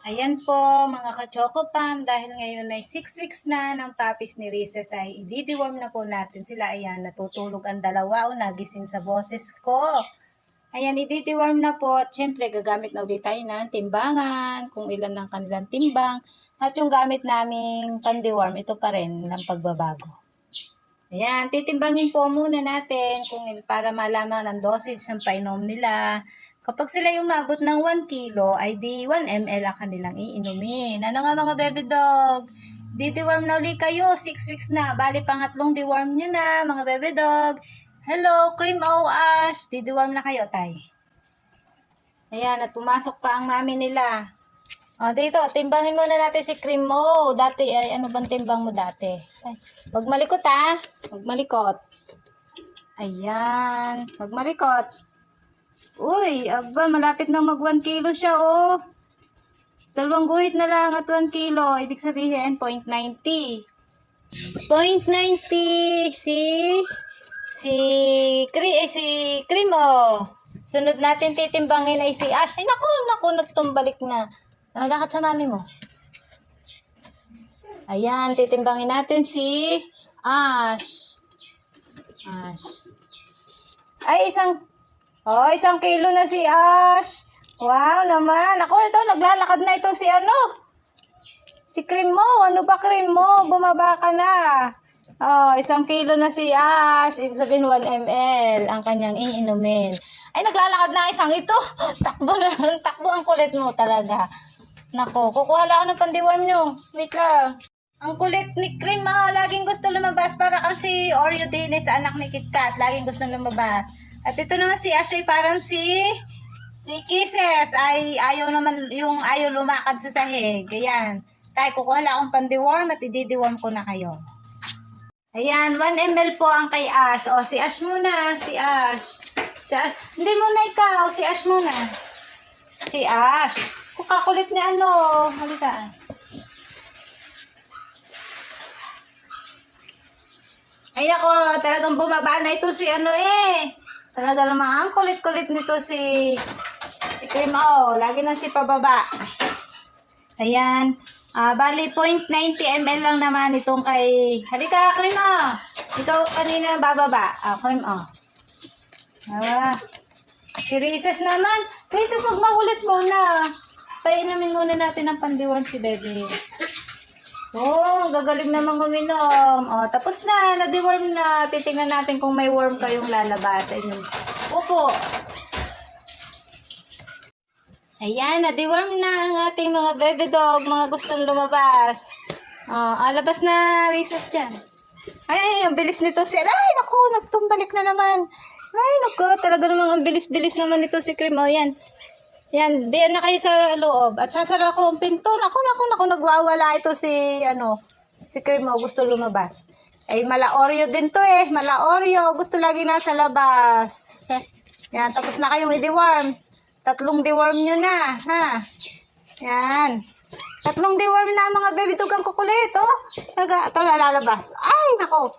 Ayan po, mga ka-chocopam, dahil ngayon ay 6 weeks na ng puppies ni Recess ay i-deworm na po natin sila. Ayan, natutulog ang dalawa o nagising sa boses ko. Ayan, i-deworm na po. At syempre, gagamit na ulit tayo ng timbangan, kung ilan ng kanilang timbang. At yung gamit naming pandeworm, ito pa rin ng pagbabago. Ayan, titimbangin po muna natin kung para malaman ang dosage ng painom nila. Kapag sila umabot ng 1 kilo, ay di 1 ml ang kanilang iinumin. Ano nga mga baby dog? Di-deworm na ulit kayo, 6 weeks na. Bali, pangatlong deworm nyo na, mga baby dog. Hello, Cream O Ash. Di-deworm na kayo, tay. Ayan, at pumasok pa ang mami nila. O, dito, timbangin muna natin si Cream O. Dati, ay, ano bang timbang mo dati? Ay, wag malikot ha. Wag malikot. Ayan, wag malikot. Uy, aba, malapit na mag 1 kilo siya, oh. Dalawang guhit na lang at 1 kilo. Ibig sabihin, 0.90. 0.90. Si, si, Kri, eh, si Krimo. Sunod natin titimbangin ay si Ash. Ay, naku, naku, nagtumbalik na. Nalakad sa mami mo. Ayan, titimbangin natin si Ash. Ash. Ay, isang Oh, isang kilo na si Ash. Wow naman. Ako, ito, naglalakad na ito si ano. Si cream mo. Ano ba cream mo? Bumaba ka na. Oh, isang kilo na si Ash. Ibig sabihin 1 ml ang kanyang iinumin. Ay, naglalakad na isang ito. Takbo na. Takbo ang kulit mo talaga. Nako, kukuha lang ako ng pandiworm nyo. Wait lang. Ang kulit ni Cream, ah, laging gusto lumabas para kang si Oreo Dennis, anak ni Kit Kat. Laging gusto lumabas. At ito naman si Ash ay parang si si Kisses ay ayaw naman yung ayaw lumakad sa sahig. Ayan. Tayo kukuha lang akong pandiworm at i-deworm ko na kayo. Ayan, 1 ml po ang kay Ash. O, si Ash muna. Si Ash. Si Ash. Hindi muna ikaw. Si Ash muna. Si Ash. Kukakulit ni ano. Halika. Ay nako, talagang bumaba na ito si ano eh. Talaga naman, ang kulit-kulit nito si si Cream O. Lagi nang si pababa. Ayan. Ah, bali 0.90 ml lang naman itong kay Halika, Cream O. Ikaw kanina bababa. Ah, Cream O. Ah. Si Recess naman. Recess, wag makulit muna. Painamin muna natin ang pandiwan si Bebe. Oh, gagaling naman uminom. Oh, tapos na, na-deworm na. Titingnan natin kung may worm kayong lalabas. Ayun. Opo. Ayan, na-deworm na ang ating mga baby dog, mga gustong lumabas. Oh, ah, labas na recess dyan. Ay, ay, ang bilis nito si... Ay, naku, nagtumbalik na naman. Ay, naku, talaga namang ang bilis-bilis naman nito si Cream. Oh, yan. Yan, diyan na kayo sa loob. At sasara ko ang pinto. Naku, naku, naku, nagwawala ito si, ano, si Cremo. Gusto lumabas. Ay, mala Oreo din to eh. Mala Oreo. Gusto lagi nasa labas. Yan, tapos na kayong i-deworm. Tatlong deworm nyo na, ha? Yan. Tatlong deworm na mga baby tugang kukulit, oh. Talaga, ito lalabas. Ay, nako.